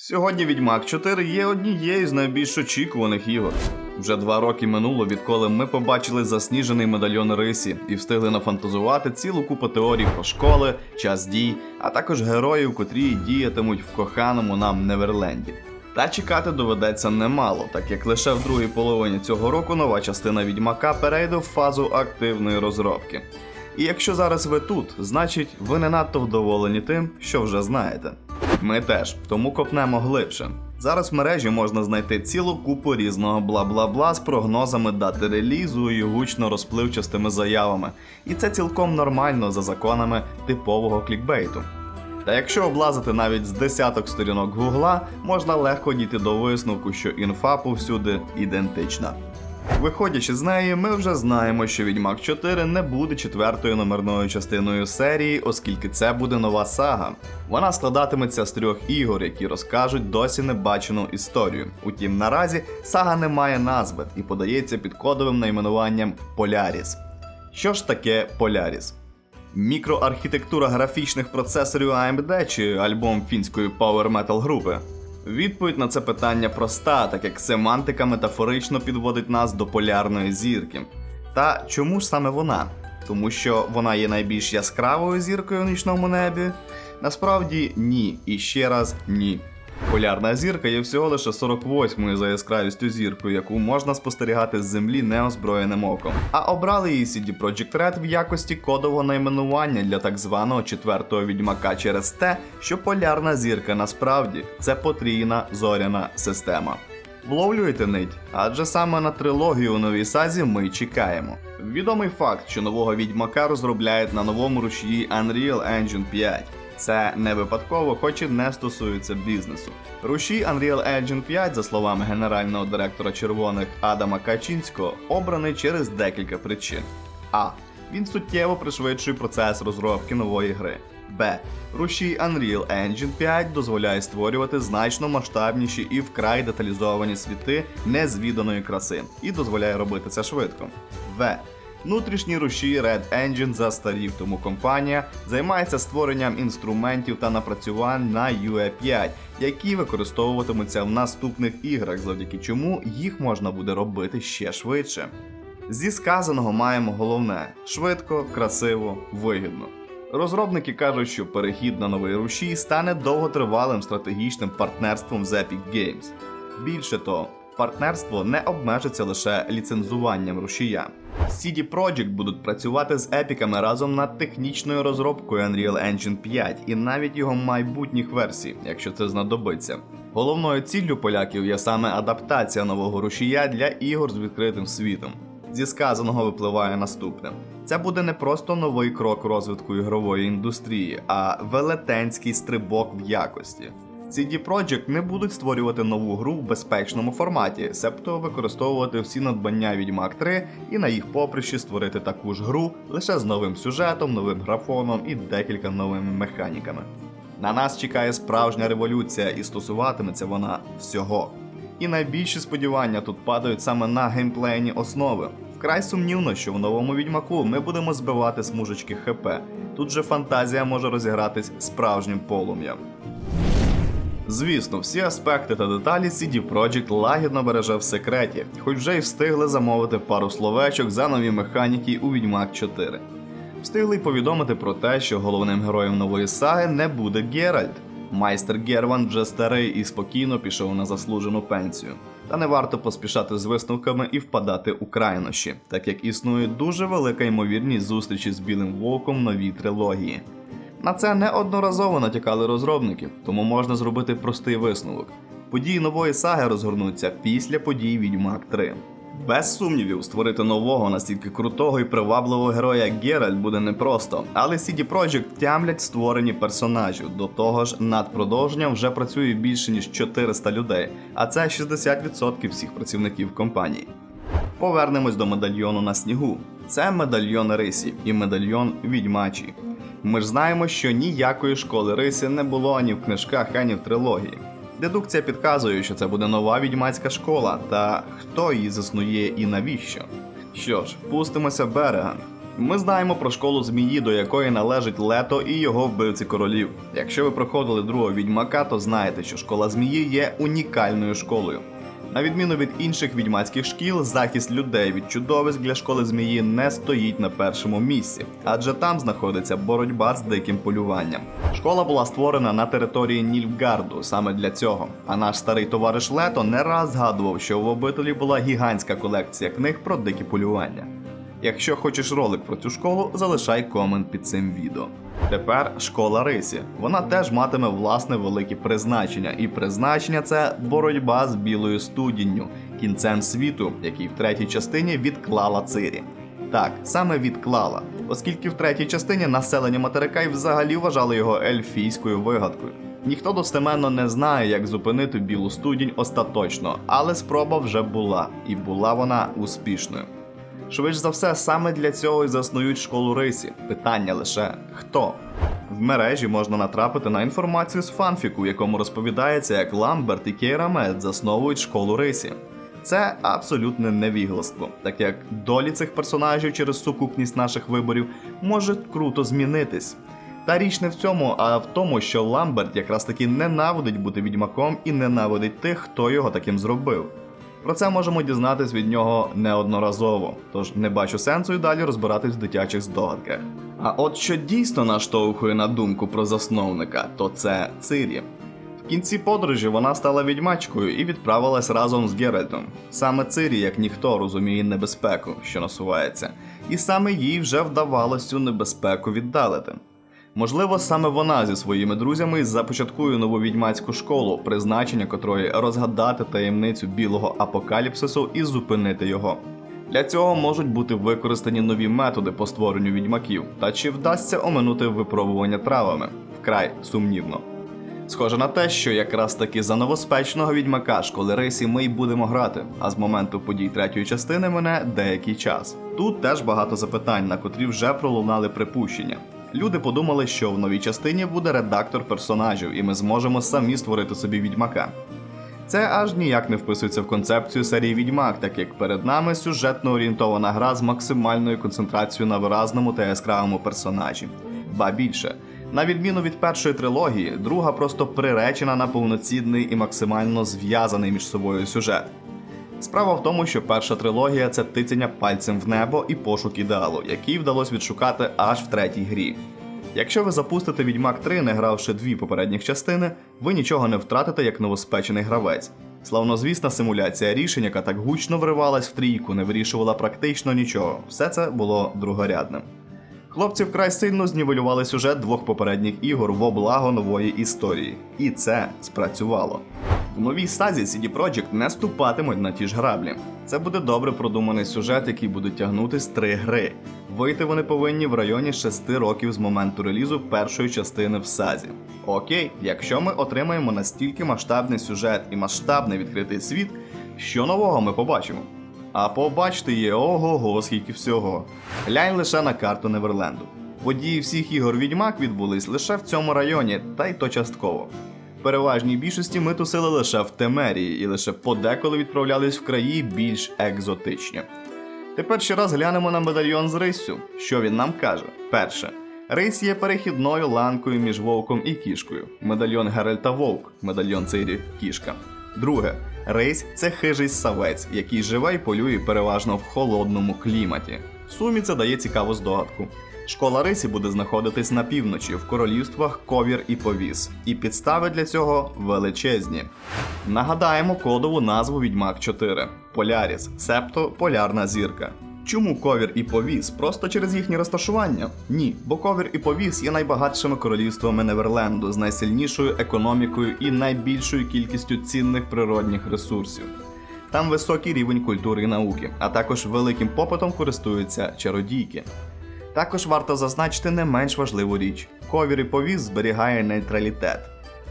Сьогодні Відьмак 4 є однією з найбільш очікуваних ігор. Вже два роки минуло, відколи ми побачили засніжений медальйон Рисі і встигли нафантазувати цілу купу теорій про школи, час дій, а також героїв, котрі діятимуть в коханому нам Неверленді. Та чекати доведеться немало, так як лише в другій половині цього року нова частина відьмака перейде в фазу активної розробки. І якщо зараз ви тут, значить ви не надто вдоволені тим, що вже знаєте. Ми теж, тому копнемо глибше. Зараз в мережі можна знайти цілу купу різного бла-бла-бла з прогнозами дати релізу і гучно розпливчастими заявами. І це цілком нормально за законами типового клікбейту. Та якщо облазити навіть з десяток сторінок Гугла, можна легко дійти до висновку, що інфа повсюди ідентична. Виходячи з неї, ми вже знаємо, що Відьмак 4 не буде четвертою номерною частиною серії, оскільки це буде нова сага. Вона складатиметься з трьох ігор, які розкажуть досі небачену історію. Утім, наразі сага не має назви і подається під кодовим найменуванням Поляріс. Що ж таке Поляріс? Мікроархітектура графічних процесорів AMD чи альбом фінської Power Metal групи? Відповідь на це питання проста, так як семантика метафорично підводить нас до полярної зірки. Та чому ж саме вона? Тому що вона є найбільш яскравою зіркою в нічному небі? Насправді ні, і ще раз ні. Полярна зірка є всього лише 48-ю за яскравістю зіркою, яку можна спостерігати з землі неозброєним оком. А обрали її CD Projekt Red в якості кодового найменування для так званого четвертого відьмака через те, що полярна зірка насправді це потрійна зоряна система. Вловлюєте нить, адже саме на трилогію у новій сазі ми чекаємо. Відомий факт, що нового відьмака розробляють на новому рушії Unreal Engine 5. Це не випадково, хоч і не стосується бізнесу. Рушій Unreal Engine 5, за словами генерального директора червоних Адама Качинського, обраний через декілька причин. А. Він суттєво пришвидшує процес розробки нової гри. Б. Рушій Unreal Engine 5 дозволяє створювати значно масштабніші і вкрай деталізовані світи незвіданої краси і дозволяє робити це швидко. В. Внутрішній рушій Red Engine застарів, тому компанія займається створенням інструментів та напрацювань на UE5, які використовуватимуться в наступних іграх, завдяки чому їх можна буде робити ще швидше. Зі сказаного маємо головне: швидко, красиво, вигідно. Розробники кажуть, що перехід на новий рушій стане довготривалим стратегічним партнерством з Epic Games. Більше того, партнерство не обмежиться лише ліцензуванням рушія. CD Projekt будуть працювати з епіками разом над технічною розробкою Unreal Engine 5 і навіть його майбутніх версій, якщо це знадобиться. Головною ціллю поляків є саме адаптація нового рушія для ігор з відкритим світом. Зі сказаного випливає наступне: це буде не просто новий крок розвитку ігрової індустрії, а велетенський стрибок в якості. CD Projekt не будуть створювати нову гру в безпечному форматі, себто використовувати всі надбання Відьмак 3 і на їх поприщі створити таку ж гру лише з новим сюжетом, новим графоном і декілька новими механіками. На нас чекає справжня революція, і стосуватиметься вона всього. І найбільші сподівання тут падають саме на геймплейні основи. Вкрай сумнівно, що в новому відьмаку ми будемо збивати смужечки ХП. Тут же фантазія може розігратись справжнім полум'ям. Звісно, всі аспекти та деталі CD Projekt лагідно береже в секреті, хоч вже й встигли замовити пару словечок за нові механіки у Відьмак 4. Встигли й повідомити про те, що головним героєм нової саги не буде Геральт. Майстер Герван вже старий і спокійно пішов на заслужену пенсію. Та не варто поспішати з висновками і впадати у крайнощі, так як існує дуже велика ймовірність зустрічі з Білим Вовком новій трилогії. На це неодноразово натякали розробники, тому можна зробити простий висновок. Події нової саги розгорнуться після подій Відьмак 3. Без сумнівів, створити нового настільки крутого і привабливого героя Геральт буде непросто, але CD Projekt тямлять створені персонажів. До того ж, над продовженням вже працює більше ніж 400 людей, а це 60% всіх працівників компанії. Повернемось до медальйону на снігу. Це медальйон Рисі і медальйон Відьмачі. Ми ж знаємо, що ніякої школи риси не було ані в книжках, ані в трилогії. Дедукція підказує, що це буде нова відьмацька школа, та хто її заснує і навіщо. Що ж, пустимося берегом. Ми знаємо про школу змії, до якої належить Лето і його вбивці королів. Якщо ви проходили другого відьмака, то знаєте, що школа змії є унікальною школою. На відміну від інших відьмацьких шкіл, захист людей від чудовиськ для школи змії не стоїть на першому місці, адже там знаходиться боротьба з диким полюванням. Школа була створена на території Нільфгарду саме для цього. А наш старий товариш Лето не раз згадував, що в обителі була гігантська колекція книг про дикі полювання. Якщо хочеш ролик про цю школу, залишай комент під цим відео. Тепер школа Рисі. Вона теж матиме власне велике призначення, і призначення це боротьба з білою студінню, кінцем світу, який в третій частині відклала Цирі. Так, саме відклала, оскільки в третій частині населення материка й взагалі вважали його ельфійською вигадкою. Ніхто достеменно не знає, як зупинити білу студінь остаточно, але спроба вже була, і була вона успішною. Швидш за все, саме для цього і заснують школу рисі. Питання лише хто. В мережі можна натрапити на інформацію з фанфіку, в якому розповідається, як Ламберт і Кейрамет засновують школу рисі. Це абсолютне невігластво, так як долі цих персонажів через сукупність наших виборів може круто змінитись. Та річ не в цьому, а в тому, що Ламберт якраз таки ненавидить бути відьмаком і ненавидить тих, хто його таким зробив. Про це можемо дізнатись від нього неодноразово, тож не бачу сенсу і далі розбиратись в дитячих здогадках. А от що дійсно наштовхує на думку про засновника, то це Цирі. В кінці подорожі вона стала відьмачкою і відправилась разом з Геральтом. Саме Цирі, як ніхто, розуміє небезпеку, що насувається, і саме їй вже вдавалось цю небезпеку віддалити. Можливо, саме вона зі своїми друзями започаткує нову відьмацьку школу, призначення котрої розгадати таємницю білого апокаліпсису і зупинити його. Для цього можуть бути використані нові методи по створенню відьмаків, та чи вдасться оминути випробування травами вкрай сумнівно. Схоже на те, що якраз таки за новоспечного відьмака школи Рейсі ми й будемо грати, а з моменту подій третьої частини мене деякий час. Тут теж багато запитань, на котрі вже пролунали припущення. Люди подумали, що в новій частині буде редактор персонажів, і ми зможемо самі створити собі відьмака. Це аж ніяк не вписується в концепцію серії Відьмак, так як перед нами сюжетно орієнтована гра з максимальною концентрацією на виразному та яскравому персонажі. Ба більше, на відміну від першої трилогії, друга просто приречена на повноцінний і максимально зв'язаний між собою сюжет. Справа в тому, що перша трилогія це тицяння пальцем в небо і пошук ідеалу, який вдалося відшукати аж в третій грі. Якщо ви запустите Відьмак 3, не гравши дві попередніх частини, ви нічого не втратите як новоспечений гравець. Славнозвісна симуляція рішень, яка так гучно вривалась в трійку, не вирішувала практично нічого. Все це було другорядним. Хлопці вкрай сильно знівелювали сюжет двох попередніх ігор во благо нової історії. І це спрацювало. В новій стазі CD Projekt не ступатимуть на ті ж граблі. Це буде добре продуманий сюжет, який буде тягнутись три гри. Вийти вони повинні в районі 6 років з моменту релізу першої частини в сазі. Окей, якщо ми отримаємо настільки масштабний сюжет і масштабний відкритий світ, що нового ми побачимо? А побачити є ого-го, скільки всього. Глянь лише на карту Неверленду. Події всіх ігор Відьмак відбулись лише в цьому районі, та й то частково. Переважній більшості ми тусили лише в Темерії і лише подеколи відправлялись в краї більш екзотичні. Тепер ще раз глянемо на медальйон з Риссю. Що він нам каже? Перше. Рись є перехідною ланкою між вовком і кішкою. Медальйон Геральта Вовк, медальйон Цирі кішка. Друге. Рейс це хижий савець, який живе і полює переважно в холодному кліматі. В сумі це дає цікаву здогадку. Школа Рисі буде знаходитись на півночі в королівствах Ковір і Повіс, і підстави для цього величезні. Нагадаємо кодову назву Відьмак 4 Поляріс, себто полярна зірка. Чому ковір і повіс? Просто через їхнє розташування? Ні, бо ковір і повіс є найбагатшими королівствами Неверленду з найсильнішою економікою і найбільшою кількістю цінних природних ресурсів. Там високий рівень культури і науки, а також великим попитом користуються чародійки. Також варто зазначити не менш важливу річ: ковір і повіс зберігає нейтралітет.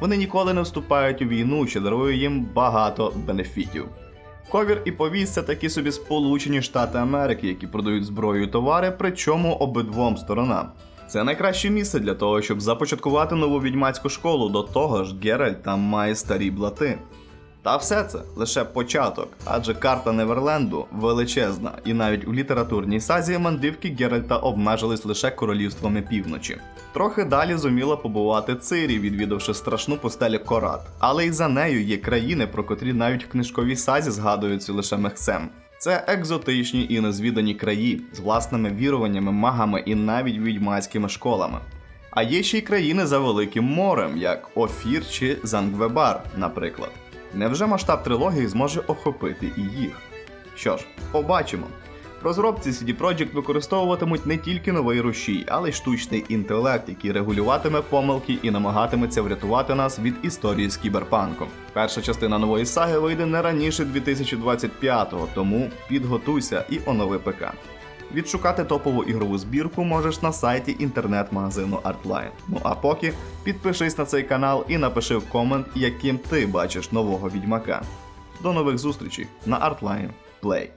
Вони ніколи не вступають у війну, що дарує їм багато бенефітів. Ковір і повіс це такі собі Сполучені Штати Америки, які продають зброю і товари, причому обидвом сторонам. Це найкраще місце для того, щоб започаткувати нову відьмацьку школу. До того ж, Геральт там має старі блати. Та все це лише початок, адже карта Неверленду величезна, і навіть у літературній сазі мандрівки Геральта обмежились лише королівствами півночі. Трохи далі зуміла побувати Цирі, відвідавши страшну постелю Корат. Але й за нею є країни, про котрі навіть в книжковій сазі згадуються лише мехцем. Це екзотичні і незвідані краї з власними віруваннями, магами і навіть відьмацькими школами. А є ще й країни за Великим морем, як Офір чи Зангвебар, наприклад. Невже масштаб трилогії зможе охопити і їх? Що ж, побачимо. Розробці CD Projekt використовуватимуть не тільки новий рушій, але й штучний інтелект, який регулюватиме помилки і намагатиметься врятувати нас від історії з кіберпанком. Перша частина нової саги вийде не раніше 2025-го, тому підготуйся і онови ПК. Відшукати топову ігрову збірку можеш на сайті інтернет-магазину Artline. Ну а поки підпишись на цей канал і напиши в комент, яким ти бачиш нового відьмака. До нових зустрічей на Artline Play.